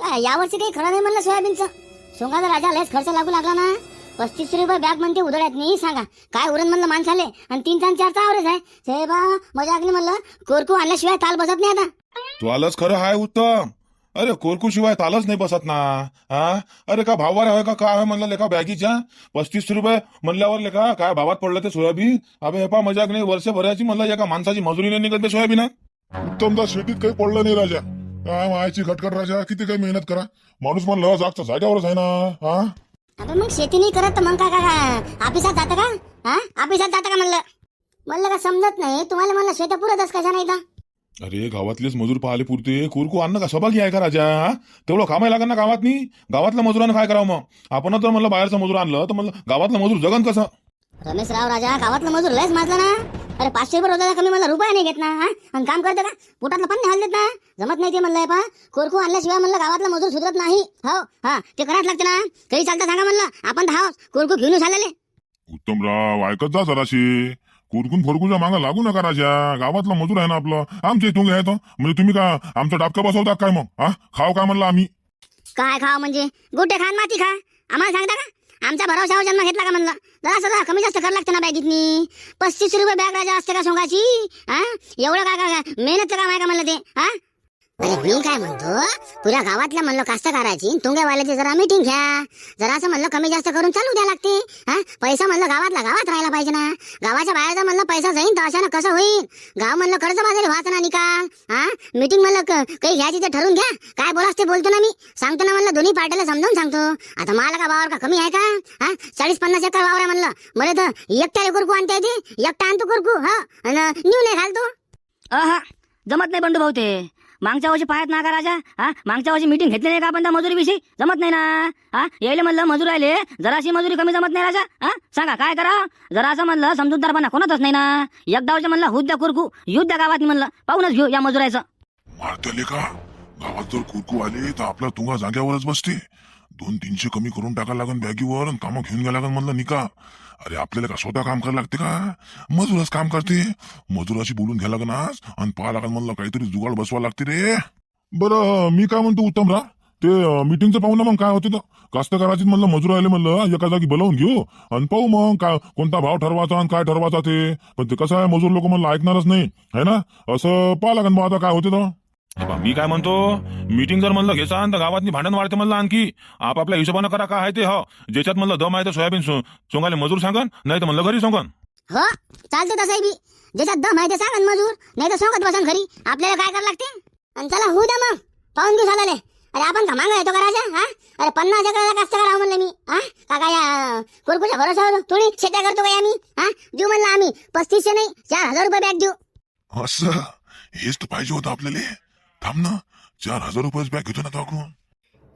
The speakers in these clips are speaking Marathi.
काय यावर्षी काही खरं नाही म्हणलं सोयाबीनचं? सोंगाचा राजा लयच खर्च लागू लागला ना. पस्तीस रुपये बॅग म्हणते उधळ्यात नाही सांगा. काय उरण म्हणलं माणसाले? आणि तीन चार चारचा आवरेज आहे. साहेबा मजा लागली म्हणलं. कोरकू आणल्याशिवाय ताल बसत नाही आता. तू आलंच खरं हाय उत्तम. अरे कोरकू शिवाय तालच नाही बसत ना. हा? अरे का भाववार आहे का? काय म्हणलं लेखा बॅगीच्या? पस्तीस रुपये म्हणल्यावर लेखा काय भावात पडलं ते सोयाबीन? अबे हे पा मजाक नाही. वर्षभराची म्हणलं एका माणसाची मजुरी नाही निघत सोयाबीन उत्तमदा शेतीत काही पडलं नाही राजा. काय मायाची खटखट राजा किती काही मेहनत करा. माणूस म्हणलं जागच्या जाग्यावरच आहे ना हा? मग शेती नाही करत तर मग काय काय ऑफिसात जातं का? हा? ऑफिसात जातं का म्हणलं? म्हणलं का समजत नाही. तुम्हाला म्हणलं शेत पुरतच कशा नाही अरे गावातलेच मजूर पाहिले पुरते. कुरकू अन्न का सहभागी आहे का राजा? हा? तेवढं कामाय लागेल ना गावात नाही गावातल्या मजुरानं काय करावं मग? आपण जर म्हणलं बाहेरचं मजूर आणलं तर म्हणलं गावातलं मजूर जगन कसं? रमेशराव राजा गावातलं मजूर लयच माजला ना. अरे पाचशे रुपये रोजाला कमी मला रुपया नाही घेत ना हा? आणि काम करतं का? पोटातलं पण नाही हल्लेत ना. जमत नाही ते म्हणलंय पा कोरकू आणल्याशिवाय म्हणलं गावातलं मजूर सुधरत नाही. हो हा ते करायच लागते ना. काही चालतं सांगा म्हणलं. आपण तर हाव कोरकू घेऊन आलेले उत्तमराव ऐकत जा जराशी. कुरकून फोरकूच्या मागं लागू नका राजा. गावातला मजूर आहे ना आपलं. आमच्या इथून घ्यायचं म्हणजे तुम्ही का आमचं डाबका बसवता काय मग? हा? खाव काय म्हणलं आम्ही? काय खाव म्हणजे? गोटे खान माती खा. आम्हाला सांगता का? आमचा भरोशावर हो जन्म घेतला का म्हणलं? जरा सगळं कमी जास्त करावं लागतं ना बॅगीतनी. पस्तीस रुपये बॅग राजा असते का सोंगाची? हा? एवढं काय काय काय मेहनतचं काम आहे का म्हणलं ते? हा? अरे मी काय म्हणतो? तुझ्या गावातल्या म्हणलं कास्तकाराची तुंगेवाल्याची जरा मीटिंग घ्या. जरा असं म्हणलं कमी जास्त करून चालू द्या लागते. हा? पैसा म्हणलं गावातला गावात राहायला पाहिजे ना. गावाच्या बाहेरचा म्हणलं पैसा जाईन तर अशानं कसं होईल? गाव म्हणलं कर्ज बाजारी व्हायचं ना निकाल. हा? मीटिंग म्हणलं काही घ्यायची ते ठरवून घ्या. काय बोलास ते बोलतो ना मी. सांगतो ना म्हणलं दोन्ही पार्ट्याला समजावून सांगतो. आता मला का वावर का कमी आहे का? हा? चाळीस पन्नास एकर वावर आहे म्हणलं. मला तर एकट्याला कुरकू आणता येते. एकटा आणतो कुरकू हा? न्यू नाही घालतो. अहा जमत नाही बंडू भाऊ ते. मागच्या वर्षी पाहत ना का राजा. हा? मागच्या वर्षी मीटिंग घेतली नाही का आपण त्या मजुरीविषयी? जमत नाही ना? हा? यायला म्हणलं मजूर आले जराशी मजुरी कमी जमत नाही राजा. हा? सांगा काय करा जरा असं म्हणलं समजूतदारपणा कोणातच नाही ना? एकदा वर्षी म्हणलं हुद्या कुरकू. युद्ध गावात म्हणलं पाहूनच घेऊ या मजुरायचं. मारतले का? गावात जर कुरकू आले तर आपला तुंगा जाग्यावरच बसते. दोन तीनशे कमी करून टाकायला लागन बॅगीवर कामं घेऊन घ्या लागन म्हणलं निका अरे आपल्याला का स्वतः काम करायला लागते का? मजूरच काम करते. मजुराशी बोलून घ्या लागन आज आणि पाहा लागन म्हणलं काहीतरी जुगाड बसवा लागते रे. बरं मी काय म्हणतो उत्तम रा? ते मिटिंगचं पाहू ना मग काय होते तर. कास्तकाराची म्हणलं मजूर आले म्हणलं एका जागी बोलावून घेऊ आणि पाहू मग काय कोणता भाव ठरवायचा आणि काय ठरवायचा ते. पण ते कसं आहे मजूर लोक म्हणलं ऐकणारच नाही. है ना? असं पाहा लागन मग आता काय होते तर. बा, मी काय म्हणतो? मीटिंग जर म्हणलं घ्यायचा तर गावातनी भांडण वाढते म्हणलं आणखी. आपापल्या हिशोबानं करा काय आहे ते हो. ज्याच्यात म्हणलं दम आहे तर सोयाबीन सो- सोंगाले मजूर सांगन नाही तर म्हणलं घरी सांगन. हो चालते तसंही बी ज्याच्यात दम आहे ते सांगा ना मजूर नाही तर सोबत बसन घरी. आपल्याला काय करावं लागते? आणि चला होऊ द्या मग. पाहून घेऊ झाले अरे आपण का मागं येतो का राजा हा? अरे पन्नास एकराचा कास्त करावं म्हणलं मी हा? का काय या कुरकुच्या भरोसा थोडी शेत्या करतो काय आम्ही हा? देऊ म्हणलं आम्ही. पस्तीसशे नाही चार हजार रुपये बॅग देऊ. असं? हेच तर पाहिजे होतं आपल्याला. थांब ना चार हजार रुपये बॅग घेतो ना टाकून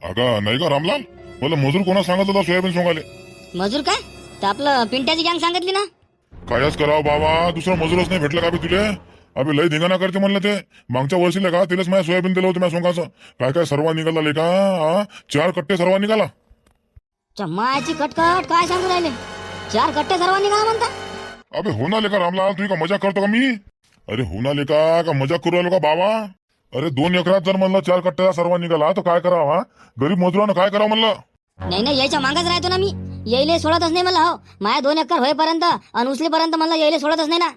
अगा नाही का रामलाल. मला मजूर कोणा सांगत होता सोयाबीन सोंगाले? मजूर काय? तर आपलं पिंट्याची गँग सांगितली ना? कायच करावं बाबा दुसरा मजूरच नाही भेटला का बे तुले? अबे लय धिंगाणा करते म्हणलं ते. मागच्या वर्षीला का तिलाच माझ्या सोयाबीन दिलं होतं माझ्या सोंगाचं. काय काय सर्व निघाला लेका हा चार कट्टे सर्व निघाला. चम्माची कटकट काय सांगू राहिले? चार कट्टे सर्वांनी का म्हणता? अबे हो ना लेका रामलाल? तुम्ही का मजाक करतो का मी? अरे हो ना लेका का मजाक करू राहिलो का बाबा? अरे दोन एकरात जर म्हणलं चार कट्ट्याचा सर्व निघाला तर काय करावं हा? गरीब मजुरानं काय करावं म्हणलं? नाही नाही यायच्या मागच राहतो ना मी. येईले सोडतच नाही मला हो. माझ्या दोन एकर होईपर्यंत आणि उचलेपर्यंत मला येईले सोडतच नाही ना.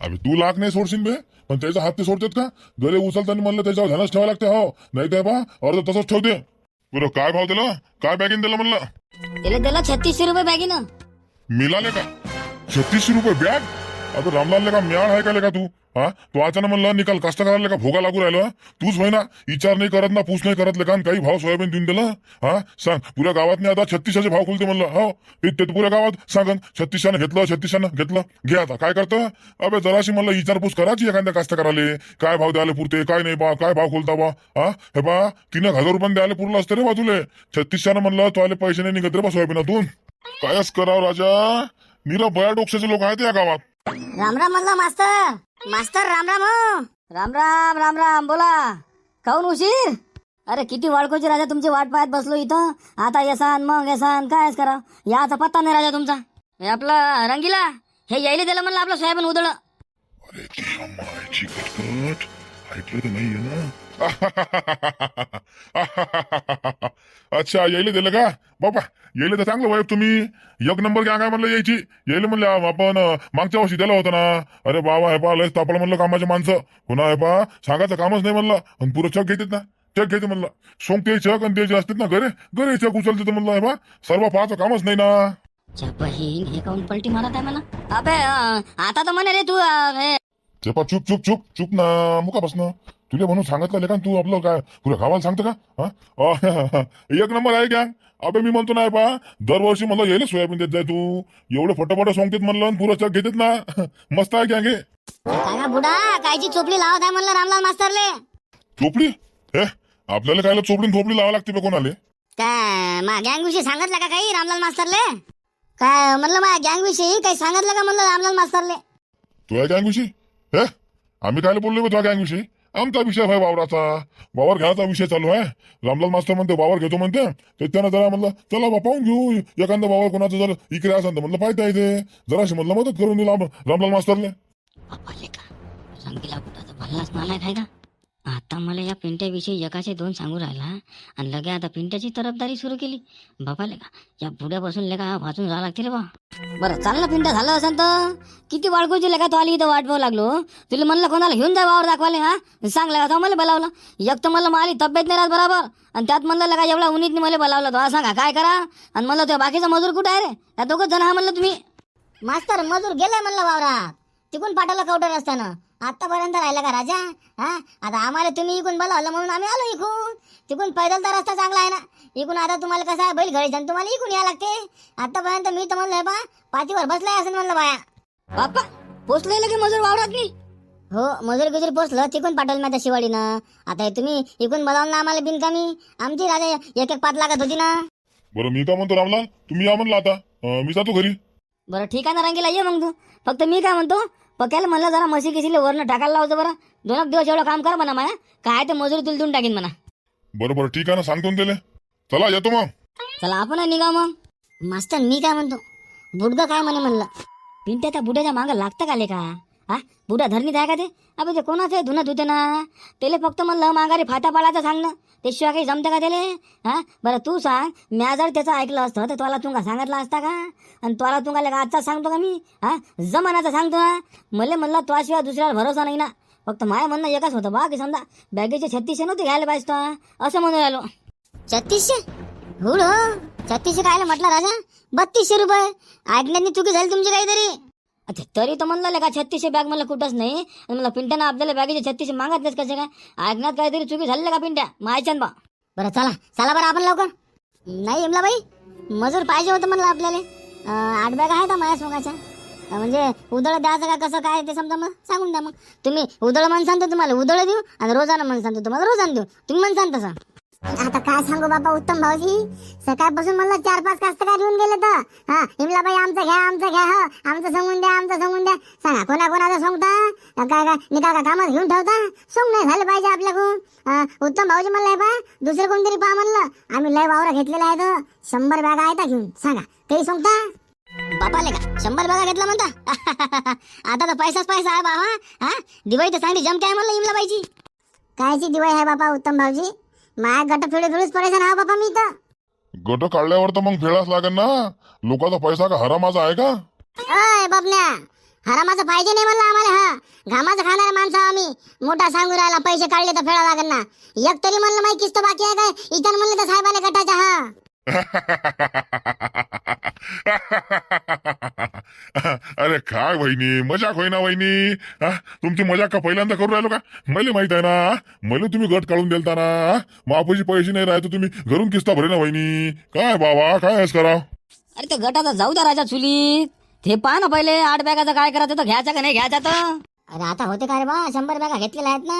अबे तू लाख नाही सोडशील बे पण त्याचा हात ते सोडतात का? गले उचलताना म्हणलं त्याच्यावर ध्यानच ठेवावं लागते हो. नाही तर बा अर्ध तसंच ठेवते. बरं काय भाव दिला? काय बॅगीन दिलं म्हणलं? त्याला दिला छत्तीसशे रुपये बॅगीनं मिळाले का? छत्तीसशे रुपये बॅग आता रामलाल का म्याळ आहे का लेका तू? हा? तू अचानक म्हणलं निकाल कष्ट का भोगा लागू राहिला? तूच होय ना विचार नाही करत ना पूस नाही करत लेका काही भाव सोयाबीन देऊन दिलं? हा? सांग पुऱ्या गावात आता छत्तीसाचे भाव खुलते म्हणलं. हो ते पुऱ्या गावात. सांगन छत्तीसशानं घेतलं छत्तीसानं घेतलं. घे आता काय करतं? अबे जराशी म्हणलं विचारपूस करायची एखाद्या कास्त कराले काय भाव द्यायला पुरते काय नाही बा काय भाव खोलता बा? हा? हे बा तीन हजार रुपये द्यायला पुरलं असतं रे बा तुले. छत्तीसशानं म्हणलं तो आले पैसे नाही निघत रे बा सोयाबीनातून. कायच करावं राजा? निरा बया डोक्षाचे लोक आहेत या गावात. राम राम म्हणलं मास्तर. मास्तर राम राम हो. राम राम राम राम बोला. काऊन उशीर? अरे किती वाळकोची राजा तुमची वाट पाहत बसलो इथं. आता येसान मग येसान कायच करा. याचा पत्ता नाही राजा तुमचा. हे आपला रंगीला? हे यायला दिलं म्हणलं आपलं सोयाबीन उदळ. अच्छा यायला दिलं का? बाबा यायला तर चांगलं वाईफ तुम्ही. एक नंबर गॅंग आहे म्हणलं यायची. यायला म्हणलं आपण मागच्या वर्षी दिलं होतं ना. अरे बाबा हे पा लयच तापलं म्हणलं कामाचे माणसं. पुन्हा हे पा सांगायचं कामच नाही म्हणलं. आणि पुरं चक घेतात ना. चक घेते म्हणलं. सोंगते चक आणि त्याचे असतात ना घरे घरी चक उचलते म्हणलं हे पा सर्व पाहायचं कामच नाही ना. बहीण हे काऊन पलटी मारत आहे अबे आता तर म्हणे रे तू चुप चुप चुप चुप ना मुका बसणं तुला म्हणून सांगितलं लेखा तू आपलं काय तुला गावाला सांगतं का? हा? एक नंबर आहे गॅंग अबे मी म्हणतो नाही पा. दरवर्षी म्हणलं येईल सोयाबीन देत जाय तू. एवढे फटाफट सोंगतेत म्हणलं आणि पुरं चक घेतात ना. मस्त आहे गॅंग हे. काय बुडा? कायची चोपडी लावत आहे म्हणलं रामलाल मास्तरले? चोपडी? हे आपल्याला कायला चोपडी थोपडी लावा लागते बे कोणाले? काय मा गँग विषयी सांगितलं का काही रामलाल मास्तरले? काय म्हणलं मा गँग विषयी काही सांगितलं का म्हणलं रामलाल मास्तरले? तुझ्या गँग विषयी हे आम्ही कायला बोललो तुझ्या गँग विषयी आमचा विषय आहे वावराचा. वावर घ्यायचा विषय चालू आहे. रामलाल मास्टर म्हणते वावर घेतो म्हणते. तर त्यानं जरा म्हणलं चला बा पाहून घेऊ. एखादं वावर कोणाचं जर इकडे असेल तर म्हणलं पाहता येते. जराशी म्हणलं मदत करून दिला रामलाल मास्तरने आता मला या पिंट्याविषयी एकाचे दोन सांगू राहिला. आणि लगे आता पिंट्याची तरफदारी सुरू केली. बाबा लेका या पुढ्यापासून लेका वाचून जावं लागते रे बा. बरं चाललं पिंट्या झालं असं तर. किती वाढकोची लेका तो आली इथं वाट लागलो. तुला म्हणलं कोणाला घेऊन जा वावर दाखवाले हा? सांग लेका तो मला बोलावलं. एक तर म्हणलं माली तब्येत नाही राहत बरोबर. आणि त्यात म्हणलं लेका एवढा उन्हीत मला बोलावलं. तो सांगा काय करा? आणि म्हणलं तो बाकीचा मजूर कुठं आहे रे? या दोघंच जण हा म्हणलं तुम्ही. मास्तर मजूर गेलाय म्हणलं वावरात. तिकून पाठवलं कवटर असताना आतापर्यंत राहिला का राजा? हा? आता आम्हाला तुम्ही इकून बोलावलं म्हणून आम्ही आलो इकून. तिकून पैदलचा रस्ता चांगला आहे ना. इकून आता तुम्हाला कसं आहे? बैल घरी आणि तुम्हाला इकून या लागते. आतापर्यंत मी तर म्हणलं बा पाठीवर बसलाय असं म्हणलं बाया. बाप्पा पोचलेलं की मजूर वावरात मी हो मजूर गुजूर पोचलं. तिकून पाठवलं माझ्या शिवाडीनं. आता तुम्ही इकून बोलावलं ना आम्हाला बिनकामी? आमची राजा एक एक पाच लागत होती ना. बरं मी काय म्हणतो रामलाल? तुम्ही या म्हणलं आता. मी जातो घरी. बरं ठीक आहे ना रंगीला ये मग तू. फक्त मी काय म्हणतो? पक्याला म्हणलं जरा म्हशी किसीले वरनं टाकायला लावतो बरं. दोन एक दिवस एवढं काम कर म्हणा माया. काय ते मजुरी तुला देऊन टाकीन म्हणा. बरं बरं ठीक आहे ना सांगतो ना त्याले. चला येतो मग. चला आपण निघा मग. मास्तर मी काय म्हणतो? बुडगं काय म्हणे म्हणलं? पिंट्या त्या बुड्याच्या मागं लागतं का ले का हा? बुडा धरणीत आहे का ते? अबे ते कोणाचं आहे? धुणं धुते ना. त्याला फक्त म्हणलं माघारी फाटा पाडायचं सांग ना त्याशिवाय काही जमतं का त्याले? हा? बरं तू सांग. म्या जर त्याचं ऐकलं असतं तर तुला तुंगा सांगितलं असता का? आणि तुला तुंगा का आजचा सांगतो का मी? हा? जमानाचा सांगतो. ना मला म्हणलं तुझ्याशिवाय दुसऱ्याला भरोसा नाही ना. फक्त माय म्हणणं एकच होतं. बा की समजा बॅगेचे छत्तीसशे नव्हते घ्यायला पाहिजे तो असं म्हणून राहिलो. छत्तीसशे? हो. छत्तीसशे कायला म्हटलं राजा? बत्तीसशे रुपये. ऐकण्यात चुकी झाली तुमची काहीतरी. तरी तर म्हणलं का छत्तीसशे बॅग मला कुठंच नाही? आणि मला पिंट्यानं आपल्याला बॅगेचे छत्तीसशे मागत नाहीस कसे काय? ऐकण्यात काहीतरी चुकी झाली का पिंट्या? मायच्यान बा. बरं चला. चला बरं आपण लवकर. नाही इमला बाई मजूर पाहिजे होतं म्हणलं आपल्याला. आठ बॅग आहेत माझ्या सोंगाच्या. म्हणजे उदळ द्यायचं का कसं काय ते समजा मग सांगून द्या मग. तुम्ही उदळ म्हण सांगतो तुम्हाला उदळ देऊ आणि रोजानं म्हण सांगतो तुम्हाला रोजानं देऊ. तुम्ही म्हण सांग तसं. आता काय सांगू बाबा उत्तम भाऊजी? सकाळपासून मला चार पाच कास्तकार येऊन गेले तर. हा हिमला बाई आमचं घ्या आमचं घ्या हा. आमचं सांगून द्या आमचं सांगून द्या. सांगा कोणा कोणाचं सांगता काय काय मी का कामात घेऊन ठेवता? सोंग नाही झालं पाहिजे आपल्याकडून. उत्तम भाऊजी म्हणलं आहे पा दुसरं कोणतरी पहा म्हणलं. आम्ही लय वावरा घेतलेला आहे तर. शंभर बॅगा आहेत घेऊन? सांगा काही सांगता? बापाले का? शंभर बॅगा घेतला म्हणता? आता तर पैसाच पैसा आहे बाबा हा. दिवाळी तर चांगली जमते आहे म्हणलं इमला बाईची कायची दिवाळी आहे बापा उत्तम भाऊजी? माया गट फिळे फिळूच परेशान आहे बापा मी तर. गट काढल्यावर तर मग फेडाच लागेल ना. लोकांचा पैसा का हरामाचा आहे का? अय बापन्या हरामाचं पाहिजे नाही म्हणलं आम्हाला हा. घामाचं खाणारे माणसं आम्ही. मोठा सांगू राहिला पैसे काढले तर फेडा लागेल ना. एक तरी म्हणलं माहिती किस्त बाकी आहे काय? इथं म्हणलं तर साहेबाला गटाच्या हा. अरे काय वहिनी मजाक होईना वहिनी तुमची मजाक का पहिल्यांदा करू राहिलो का? मला माहीत आहे ना मला तुम्ही गट काढून देलता ना मापाशी पैसे नाही राहतो तुम्ही घरून किस्ता भरे ना वहिनी. काय बाबा काय करा अरे त्या गटाचा जाऊ द्या राजा चुलीत. हे पहा ना पहिले आठ बॅगाचं काय करायचं तर घ्यायचं का नाही घ्यायचं तर? अरे आता होते का रे बा? शंभर बॅगा घेतलेल्या आहेत ना.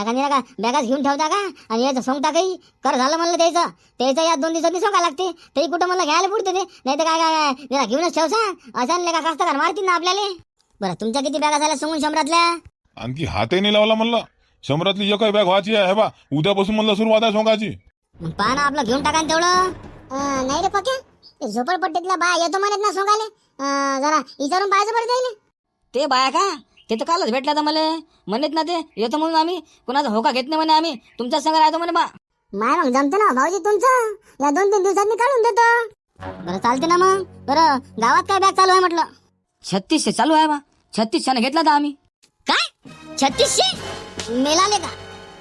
आता नाही का बॅगाच घेऊन ठेवता का? आणि याचं सोंगता काही? कर झालं म्हणलं त्याचं. त्याचं या दोन दिवसांनी सोंगा लागते. ते कुठं मला घ्यायला पुढते ते? नाही तर काय काय काय? जरा घेऊनच ठेवसा. असं का कास्ता मारतील ना आपल्याला? बरं तुमच्या किती बॅगा झाल्या सोंगून शंभरातल्या? आणखी हातही नाही लावला म्हणलं. शंभरातली एकही बॅग व्हायची आहे हे बा. उद्यापासून म्हणलं सुरुवात आहे सोंगाची मग पहा ना आपलं घेऊन टाका ना तेवढं. नाही रे पक्या. झोपडपट्टीतल्या बा येतो म्हणत ना सोंगाले जरा विचारून पाहायचं पडतं. ते बाया का? ते तर कालच भेटला तर मला. म्हणत ना ते. येतो म्हणून आम्ही. कुणाचा होका घेत नाही म्हणे आम्ही. तुमच्याच संग राहतो म्हणे बा. माय मग जमते ना भाऊजी तुमचं? या दोन तीन दिवसात मी काढून देतो. बरं चालते ना मग. बरं गावात काय बॅग चालू आहे म्हटलं? छत्तीसशे चालू आहे बा. छत्तीसशे घेतला तर आम्ही. काय? छत्तीसशे? मेलाले का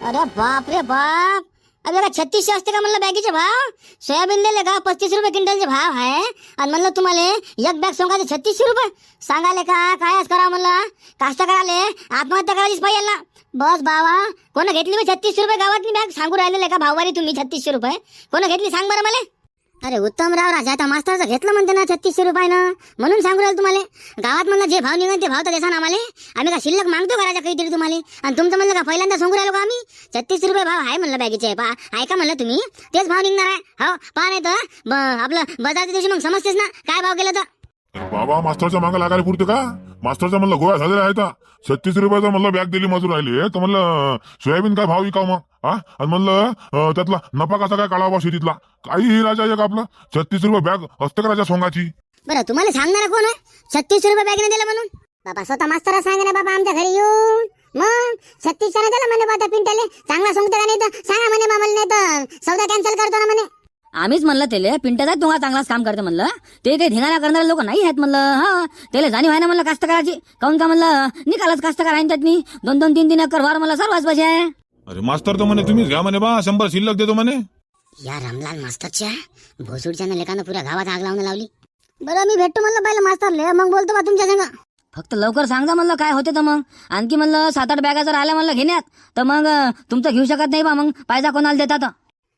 अरे बाप रे बाप. अरे का छत्तीसशे असते का म्हणलं बॅगीचे भाव? सोयाबीन दिले का? पस्तीस रुपये क्विंटलचे भाव आहे. आणि म्हणलं तुम्हाला एक बॅग सोंगायचे छत्तीसशे रुपये? सांगाले का? कायच करा म्हणलं? कास्तकाराले आत्महत्या करायचीच पाहिजे ना बस भावा कोण घेतली मी छत्तीसशे रुपये गावातली बॅग? सांगू राहिलेले का भाववारी तुम्ही छत्तीसशे रुपये? कोण घेतली? सांग बरं मला. अरे उत्तम राव राजा आता मास्तरचं घेतलं म्हणते ना छत्तीसशे रुपयानं. म्हणून सांगू राहिलो तुम्हाला. गावात म्हणलं जे भाव निघन ते भाव तर देसान आम्हाला. आम्ही का शिल्लक मागतो घराच्या काहीतरी तुम्हाला? आणि तुमचं म्हणलं का पहिल्यांदा सांगू राहिलो का आम्ही? छत्तीस रुपये भाव आहे म्हणलं बॅगेचे. पा ऐका म्हणलं तुम्ही? तेच भाव निघणार आहे. हो पहा नाही तर. आपलं बाजारच्या दिवशी मग समजतेस ना काय भाव केलं तर. बाबा मास्तरचा मागे लागायला पुरतो का? मास्टरच्या म्हणलं गोळ्या झालेल्या आहे का छत्तीस रुपयाचा म्हणलं बॅग दिली मजूर राहिली. तर म्हणलं सोयाबीन काय भाव विकाव मग? हा? आणि म्हणलं त्यातला नफा कसा काय काढावा शेतीतला? काही राजा एक आपलं. छत्तीस रुपये बॅग असते का राजा सोंगाची? बरं तुम्हाला सांगणार कोण आहे? छत्तीस रुपये बॅग दिलं म्हणून? बाबा स्वतः मास्तर सांगा ना बाबा आमच्या घरी येऊन. मग छत्तीस ने दिलं म्हणे बाबा पिंटले चांगला सांगतो का नाही तर? सांगा म्हणे मामल नाही तर. सौदा कॅन्सल करतो ना म्हणे. आम्हीच म्हणलं त्याले पिंटाचा तुम्हाला चांगलाच काम करते म्हणलं. ते काही धिंगाणा करणारे लोक नाही आहेत म्हणलं. हा त्याला जाणीव आहे ना म्हणलं कास्तकाराची? काऊन का म्हणलं? निकालच कास्तकार आहे ना त्यातनी. दोन दोन तीन तीन एकर वार मला सर्वच पाहिजे आहे. अरे मास्तर तर म्हणे तुम्हीच घ्या म्हणे बा शंभर शिल्लक देतो म्हणे. या रामलाल मास्तरच्या भोसूडच्या लेखानं पुऱ्या गावात आग लावून लावली. बरं मी भेटतो म्हणलं पहिलं मास्तरले मग बोलतो बा तुमच्या संग. फक्त लवकर सांगा म्हणलं काय होते तर मग. आणखी म्हणलं सात आठ बॅगा जर आल्या म्हणलं घेण्यात तर मग तुमचं घेऊ शकत नाही बा मग. पायजा कोणाला देतात?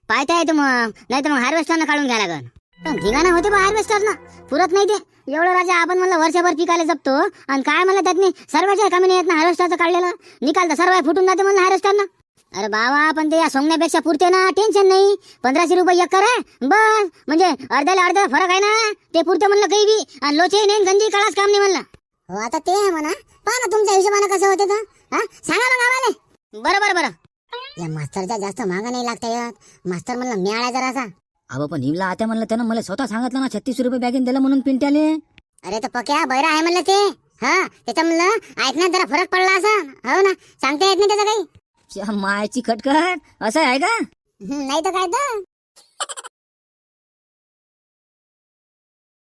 पाहता येतं मग. नाही तर मग हार्वेस्टरनं काढून घ्या लागन. पण ठिकाणा होते बा हार्वेस्टरनं पुरत नाही ते. एवढं राजा आपण म्हणलं वर्षभर पिकाले जपतो. आणि काय म्हणलं त्यातनी? सर्वांच्या कमी नाही येत ना हार्वेस्टरचं काढलेलं. निकाल तर सर्व फुटून जाते म्हणलं हार्वेस्टरनं अरे बाबा पण ते या सोंगण्यापेक्षा पुरते ना. टेन्शन नाही. पंधराशे रुपये एकर आहे. बस. म्हणजे अर्ध्याला अर्धा फरक आहे ना. ते पुरते म्हणलं काही बी. आणि लोचे नाही गंजी काळाच काम नाही म्हणलं. हो आता ते आहे म्हणा. पहा ना तुमच्या हिशोबानं कसं होते तर. हा? सांगा मग आम्हाला बरं बरं बरं. या मास्तरच्या जास्त महागा नाही लागता येत. मास्तर म्हणलं मिळाला जरासा. अहो पण हिमला आता म्हणलं त्यानं मला स्वतः सांगितलं ना छत्तीस रुपये बॅगेन दिलं म्हणून पिंट्याले. अरे तर पक्या बैरा आहे म्हणलं ते. हा त्याच्या म्हणलं ऐकण्यात जरा फरक पडला असा. हो ना सांगता येत नाही त्याचं काही. च्या मायची खटखट. असं आहे का? हं, नाही तर काय तर.